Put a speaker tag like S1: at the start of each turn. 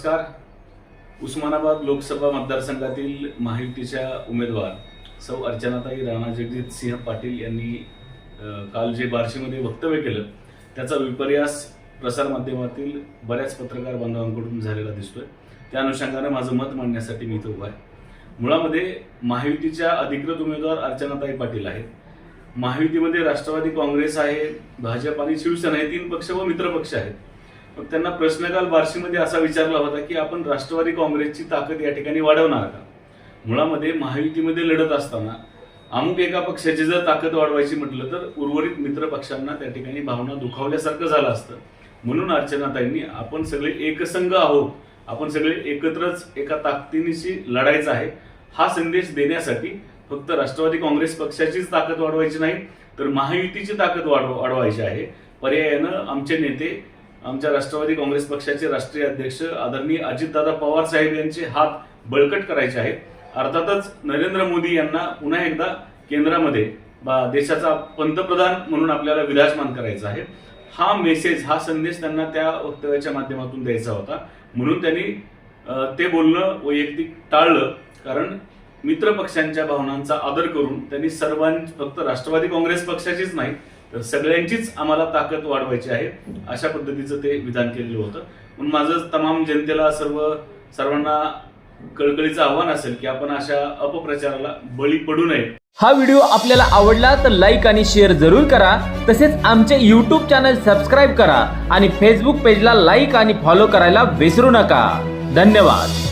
S1: नमस्कार. उस्मानाबाद लोकसभा मतदारसंघातील महायुतीच्या उमेदवार सौ अर्चनाताई राणा जगजित सिंह पाटील यांनी काल जे बार्शीमध्ये वक्तव्य केलं त्याचा विपर्यास प्रसारमाध्यमातील बऱ्याच पत्रकार बांधवांकडून झालेला दिसतोय. त्या अनुषंगानं माझं मत मांडण्यासाठी मी इथं उभा आहे. मुळामध्ये महायुतीच्या अधिकृत उमेदवार अर्चनाताई पाटील आहेत. महायुतीमध्ये राष्ट्रवादी काँग्रेस आहे भाजप आणि शिवसेना हे तीन पक्ष व मित्रपक्ष आहेत. मग त्यांना प्रश्न काल बार्शीमध्ये असा विचारला होता की आपण राष्ट्रवादी काँग्रेसची ताकद या ठिकाणी वाढवणार का? मुळामध्ये महायुतीमध्ये लढत असताना अमुक एका पक्षाची जर ताकद वाढवायची म्हटलं तर उर्वरित मित्र पक्षांना त्या ठिकाणी भावना दुखावल्यासारखं झालं असतं. म्हणून अर्चनाताईंनी आपण सगळे एकसंघ आहोत. आपण सगळे एकत्रच एका ताकदीनिशी लढायचं आहे. हा संदेश देण्यासाठी फक्त राष्ट्रवादी काँग्रेस पक्षाचीच ताकद वाढवायची नाही तर महायुतीची ताकद वाढव वाढवायची आहे. पर्यायानं आमचे नेते आमच्या राष्ट्रवादी काँग्रेस पक्षाचे राष्ट्रीय अध्यक्ष आदरणीय अजितदादा पवार साहेब यांचे हात बळकट करायचे आहेत. अर्थातच नरेंद्र मोदी यांना पुन्हा एकदा केंद्रामध्ये बा- देशाचा पंतप्रधान म्हणून आपल्याला विराजमान करायचा आहे. हा मेसेज हा संदेश त्यांना त्या वक्तव्याच्या माध्यमातून द्यायचा होता. म्हणून त्यांनी ते बोलणं वैयक्तिक टाळलं. कारण मित्र पक्षांच्या भावनांचा आदर करून त्यांनी सर्वां फक्त राष्ट्रवादी काँग्रेस पक्षाचीच नाही तर सगळ्यांचीच आम्हाला ताकद वाढवायची आहे. अशा पद्धतीचं ते विधान केलेलं होतं. म्हणून माझं तमाम जनतेला सर्व सर्वांना कळकळीचं आव्हान असेल की आपण अशा अपप्रचाराला बळी पडू नये.
S2: हा व्हिडिओ आपल्याला आवडला तर लाईक आणि शेअर जरूर करा. तसेच आमचे यूट्यूब चॅनल सबस्क्राईब करा आणि फेसबुक पेजला लाईक आणि फॉलो करायला विसरू नका. धन्यवाद.